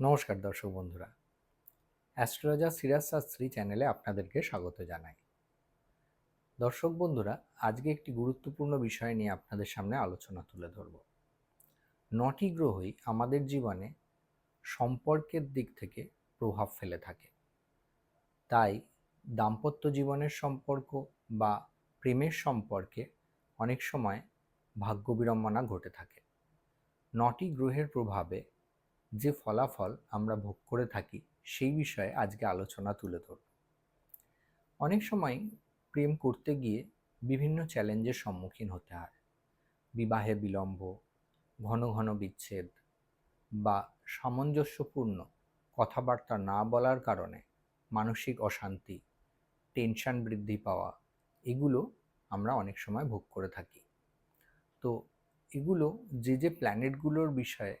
নমস্কার দর্শক বন্ধুরা। অ্যাস্ট্রোলজার সিরাজ শাস্ত্রী চ্যানেলে আপনাদেরকে স্বাগত জানাই। দর্শক বন্ধুরা, আজকে একটি গুরুত্বপূর্ণ বিষয় নিয়ে আপনাদের সামনে আলোচনা তুলে ধরব। নটি গ্রহই আমাদের জীবনে সম্পর্কের দিক থেকে প্রভাব ফেলে থাকে। তাই দাম্পত্য জীবনের সম্পর্ক বা প্রেমের সম্পর্কে অনেক সময় ভাগ্য বিড়ম্বনা ঘটে থাকে। নটি গ্রহের প্রভাবে যে ফলাফল আমরা ভোগ করে থাকি, সেই বিষয়ে আজকে আলোচনা তুলে ধরব। অনেক সময় প্রেম করতে গিয়ে বিভিন্ন চ্যালেঞ্জের সম্মুখীন হতে হয়। বিবাহে বিলম্ব, ঘন ঘন বিচ্ছেদ বা সামঞ্জস্যপূর্ণ কথাবার্তা না বলার কারণে মানসিক অশান্তি, টেনশন বৃদ্ধি পাওয়া, এগুলো আমরা অনেক সময় ভোগ করে থাকি। তো এগুলো যে যে প্ল্যানেটগুলোর বিষয়ে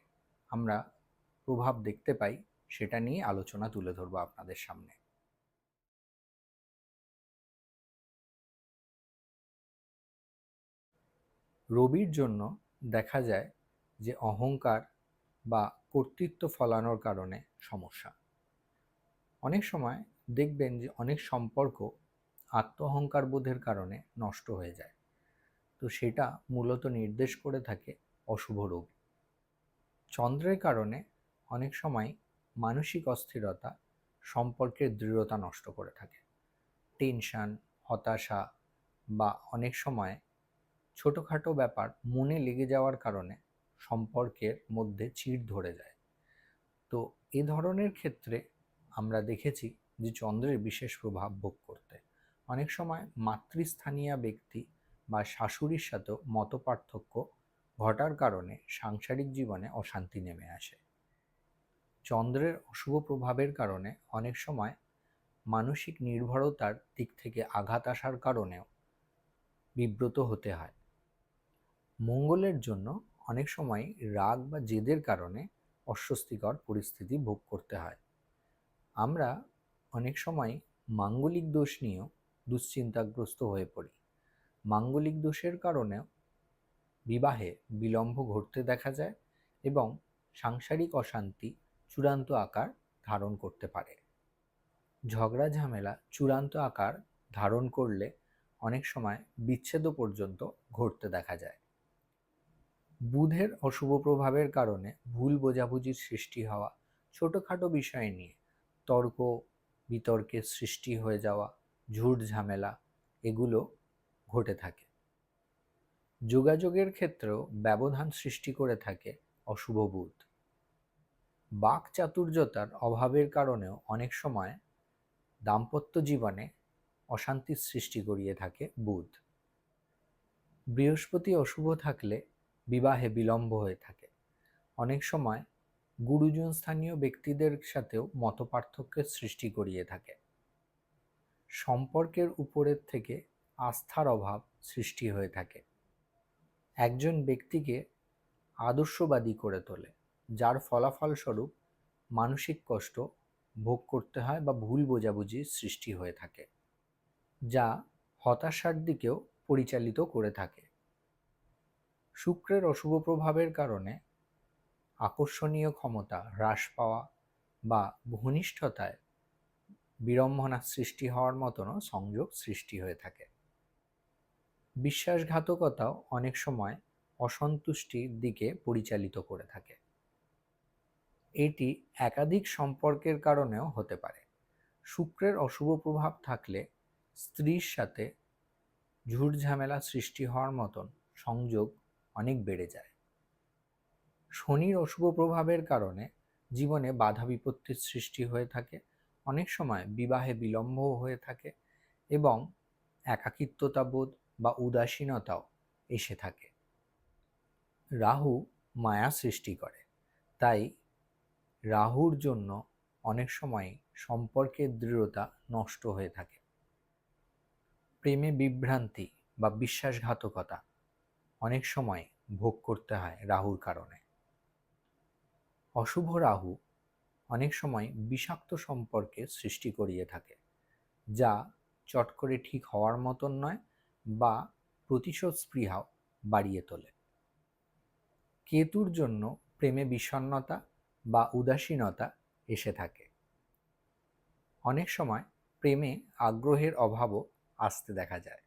আমরা প্রভাব দেখতে পাই, সেটা নিয়ে আলোচনা তুলে ধরবো আপনাদের সামনে। রবির জন্য দেখা যায় যে অহংকার বা কর্তৃত্ব ফলানোর কারণে সমস্যা। অনেক সময় দেখবেন যে অনেক সম্পর্ক আত্ম অহংকার বোধের কারণে নষ্ট হয়ে যায়। তো সেটা মূলত নির্দেশ করে থাকে অশুভ রোগ চন্দ্রের কারণে অনেক সময় মানসিক অস্থিরতা সম্পর্কের দৃঢ়তা নষ্ট করে থাকে। টেনশান, হতাশা বা অনেক সময় ছোটোখাটো ব্যাপার মনে লেগে যাওয়ার কারণে সম্পর্কের মধ্যে চিড় ধরে যায়। তো এ ধরনের ক্ষেত্রে আমরা দেখেছি যে চন্দ্রের বিশেষ প্রভাব ভোগ করতে। অনেক সময় মাতৃস্থানীয় ব্যক্তি বা শাশুড়ির সাথেও মতপার্থক্য ঘটার কারণে সাংসারিক জীবনে অশান্তি নেমে আসে। চন্দ্রের অশুভ প্রভাবের কারণে অনেক সময় মানসিক নির্ভরতার দিক থেকে আঘাত আসার কারণেও বিব্রত হতে হয়। মঙ্গলের জন্য অনেক সময় রাগ বা জেদের কারণে অস্বস্তিকর পরিস্থিতি ভোগ করতে হয়। আমরা অনেক সময় মাঙ্গলিক দোষ নিয়েও দুশ্চিন্তাগ্রস্ত হয়ে পড়ি। মাঙ্গলিক দোষের কারণেও বিবাহে বিলম্ব ঘটতে দেখা যায় এবং সাংসারিক অশান্তি চূড়ান্ত আকার ধারণ করতে পারে। ঝগড়া, ঝামেলা চূড়ান্ত আকার ধারণ করলে অনেক সময় বিচ্ছেদও পর্যন্ত ঘটতে দেখা যায়। বুধের অশুভ প্রভাবের কারণে ভুল বোঝাবুঝির সৃষ্টি হওয়া, ছোটোখাটো বিষয় নিয়ে তর্ক, বিতর্কের সৃষ্টি হয়ে যাওয়া, ঝুট ঝামেলা এগুলো ঘটে থাকে। যোগাযোগের ক্ষেত্রেও ব্যবধান সৃষ্টি করে থাকে অশুভ বুধ। বাক চাতুর্যতার অভাবের কারণেও অনেক সময় দাম্পত্য জীবনে অশান্তির সৃষ্টি করিয়ে থাকে বুধ। বৃহস্পতি অশুভ থাকলে বিবাহে বিলম্ব হয়ে থাকে। অনেক সময় গুরুজন স্থানীয় ব্যক্তিদের সাথেও মতপার্থক্যের সৃষ্টি করিয়ে থাকে। সম্পর্কের উপরের থেকে আস্থার অভাব সৃষ্টি হয়ে থাকে। একজন ব্যক্তিকে আদর্শবাদী করে তোলে। যার ফলাফলস্বরূপ মানসিক কষ্ট ভোগ করতে হয় বা ভুল বোঝাবুঝির সৃষ্টি হয়ে থাকে, যা হতাশার দিকেও পরিচালিত করে থাকে। শুক্রের অশুভ প্রভাবের কারণে আকর্ষণীয় ক্ষমতা হ্রাস পাওয়া বা ঘনিষ্ঠতায় বিড়ম্বনা সৃষ্টি হওয়ার মতনও সংযোগ সৃষ্টি হয়ে থাকে। বিশ্বাসঘাতকতাও অনেক সময় অসন্তুষ্টির দিকে পরিচালিত করে থাকে। এটি একাধিক সম্পর্কের কারণেও হতে পারে। শুক্রের অশুভ প্রভাব থাকলে স্ত্রীর সাথে ঝুট ঝামেলা সৃষ্টি হওয়ার মতন সংযোগ অনেক বেড়ে যায়। শনির অশুভ প্রভাবের কারণে জীবনে বাধা বিপত্তির সৃষ্টি হয়ে থাকে, অনেক সময় বিবাহে বিলম্বও হয়ে থাকে এবং একাকিত্বতাবোধ বা উদাসীনতাও এসে থাকে। রাহু মায়া সৃষ্টি করে, তাই রাহুর জন্য অনেক সময় সম্পর্কের দৃঢ়তা নষ্ট হয়ে থাকে। প্রেমে বিভ্রান্তি বা বিশ্বাসঘাতকতা অনেক সময় ভোগ করতে হয় রাহুর কারণে। অশুভ রাহু অনেক সময় বিষাক্ত সম্পর্কে সৃষ্টি করিয়ে থাকে, যা চট করে ঠিক হওয়ার মতন নয় বা প্রতিশোধ স্পৃহাও বাড়িয়ে তোলে। কেতুর জন্য প্রেমে বিষণ্নতা বা উদাসীনতা এসে থাকে। অনেক সময় প্রেমে আগ্রহের অভাবও আসতে দেখা যায়।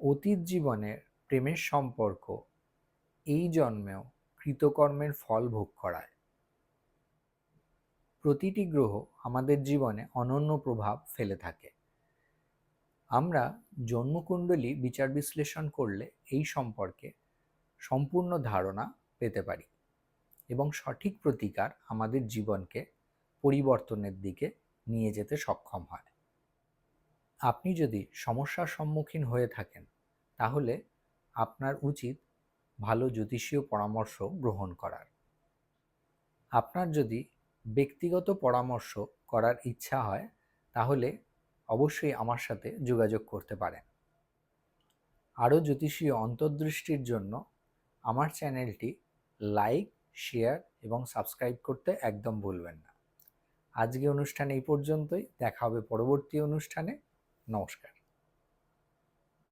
অতীত জীবনের প্রেমের সম্পর্ক এই জন্মেও কৃতকর্মের ফল ভোগ করায়। প্রতিটি গ্রহ আমাদের জীবনে অনন্য প্রভাব ফেলে থাকে। আমরা জন্মকুণ্ডলী বিচার বিশ্লেষণ করলে এই সম্পর্কে সম্পূর্ণ ধারণা পেতে পারি। এবং সঠিক প্রতিকার আমাদের জীবনকে পরিবর্তনের দিকে নিয়ে যেতে সক্ষম হয়। আপনি যদি সমস্যার সম্মুখীন হয়ে থাকেন, তাহলে আপনার উচিত ভালো জ্যোতিষীয় পরামর্শ গ্রহণ করার। আপনার যদি ব্যক্তিগত পরামর্শ করার ইচ্ছা হয়, তাহলে অবশ্যই আমার সাথে যোগাযোগ করতে পারেন। আরও জ্যোতিষীয় অন্তর্দৃষ্টির জন্য আমার চ্যানেলটি লাইক শেয়ার এবং সাবস্ক্রাইব করতে একদম ভুলবেন না। আজকে অনুষ্ঠান এই পর্যন্তই। দেখা হবে পরবর্তী অনুষ্ঠানে। নমস্কার।